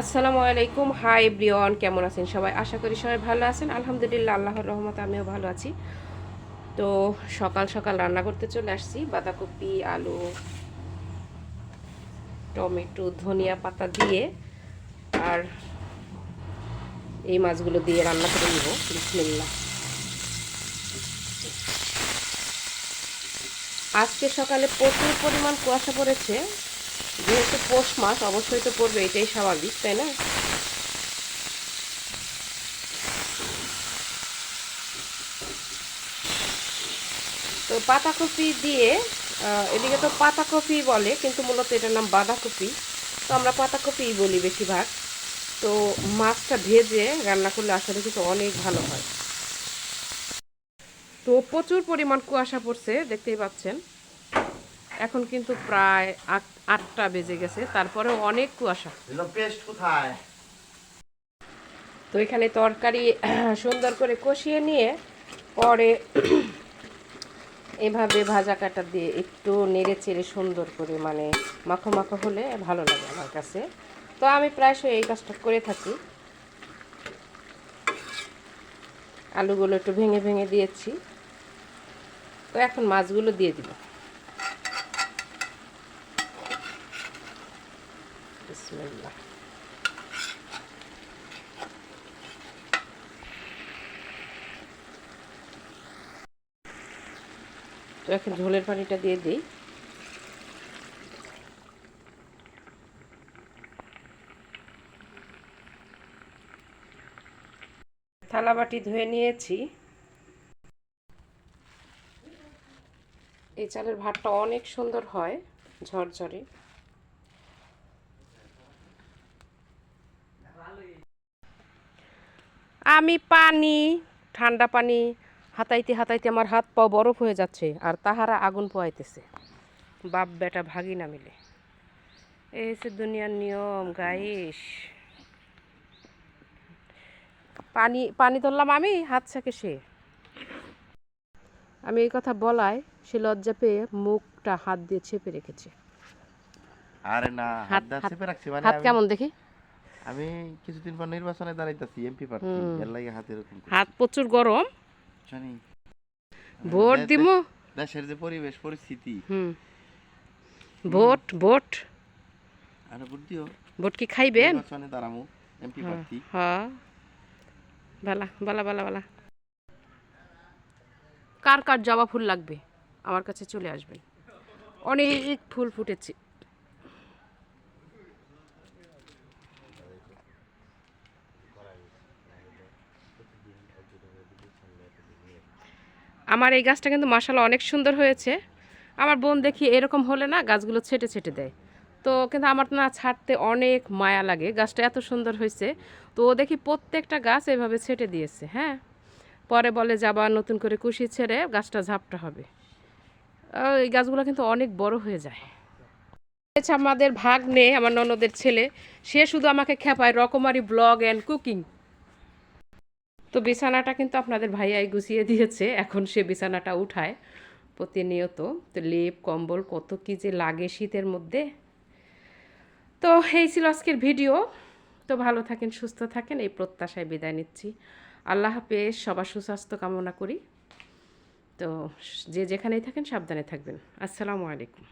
আসসালামু আলাইকুম। High Brian কেমন আছেন সবাই? আশা করি সবাই ভালো আছেন। আলহামদুলিল্লাহ, আল্লাহর রহমতে আমিও ভালো আছি। তো সকাল সকাল রান্না করতে চলে আসছি। বাঁধাকপি, আলু, টমেটো, ধনিয়া পাতা দিয়ে আর এই মাছগুলো দিয়ে রান্না করে নিব। বিসমিল্লাহ। আজকে সকালে প্রচুর পরিমাণ কুয়াশা পড়েছে। যেহেতু পৌষ মাস, অবশ্যই তো পড়বে, এটাই স্বাভাবিক, তাই না? তো পাতাকপি দিয়ে এদিকে তো পাতাকপি বলে, কিন্তু মূলত এটার নাম বাঁধাকপি। তো আমরা পাতাকপি বলি বেশিরভাগ। তো মাছটা ভেজে রান্না করলে আসলে কিন্তু অনেক ভালো হয়। তো প্রচুর পরিমাণ কুয়াশা পড়ছে, দেখতেই পাচ্ছেন। এখন কিন্তু প্রায় আটটা বেজে গেছে। তারপরেও অনেক কুয়াশা। পেস্ট কোথায়? তো এখানে তরকারি সুন্দর করে কষিয়ে নিয়ে পরে এভাবে ভাজা কাটা দিয়ে একটু নেড়ে চেড়ে সুন্দর করে মানে মাখো মাখো হলে ভালো লাগে আমার কাছে। তো আমি প্রায়শই এই কাজটা করে থাকি। আলুগুলো একটু ভেঙে ভেঙে দিয়েছি। তো এখন মাছগুলো দিয়ে দিব। বিসমিল্লাহ তো এখন ঝোলের পানিটা দিয়ে দিই। থালা বাটি ধুয়ে নিয়েছি। এই চালের ভাতটা অনেক সুন্দর হয়, ঝরঝরে। আমি পানি ঠান্ডা পানি হাতাইতে হাতাইতে আমার হাত পা বরফ হয়ে যাচ্ছে আর তাহারা আগুন পোয়াইতেছে বাপ বেটা ভাগি না মিলে। এই হচ্ছে দুনিয়ার নিয়ম গাইস। পানি পানি ধরলাম আমি হাত ছাকে সে। আমি এই কথা বলায় সে লজ্জা পেয়ে মুখটা হাত দিয়ে চেপে রেখেছে। আরে না হাত- চেপে রাখছি মানে হাত কেমন দেখি? আমি কিছুদিন পর নির্বাচনে দাঁড়াইতাছি এমপি প্রার্থী এর লাগে হাত এরকম হাত প্রচুর গরম। জানি। ভোট দে- দিমু। দেশের যে পরিবেশ পরিস্থিতি। হুম। Vote vote. আরে ভোট দিও। ভোট কি খাইবেন? নির্বাচনে দাঁড়ামু এমপি প্রার্থী হ্যাঁ বালা বালা বালা বালা। কার কার জবা ফুল লাগবে? আমার কাছে চলে আসবেন। অনেক ফুল ফুটেছে। আমার এই গাছটা কিন্তু মাসাল্লাহ অনেক সুন্দর হয়েছে। আমার বোন দেখি এরকম হলে না গাছগুলো ছেটে ছেটে দেয়। তো কিন্তু আমার না ছাড়তে অনেক মায়া লাগে, গাছটা এত সুন্দর হয়েছে। তো দেখি প্রত্যেকটা গাছ এভাবে ছেটে দিয়েছে হ্যাঁ। পরে বলে, যাবা নতুন করে কুশি ছেড়ে গাছটা ঝাপটা হবে। এই গাছগুলো কিন্তু অনেক বড় হয়ে যায়। আমাদের ভাগ নেই আমার ননদের ছেলে। সে শুধু আমাকে খেপায় রকমারি ব্লগ অ্যান্ড কুকিং। তো বিছানাটা কিন্তু আপনাদের ভাইয়াই গুছিয়ে দিয়েছে, এখন সে বিছানাটা উঠায় প্রতিনিয়ত। তো লেপ, কম্বল কত কী যে লাগে শীতের মধ্যে। তো এই ছিল আজকের ভিডিও। তো ভালো থাকেন, সুস্থ থাকেন, এই প্রত্যাশায় বিদায় নিচ্ছি। আল্লাহ হাফেজ, সবার সুস্বাস্থ্য কামনা করি। তো যে যেখানেই থাকেন, সাবধানে থাকবেন। আসসালামু আলাইকুম।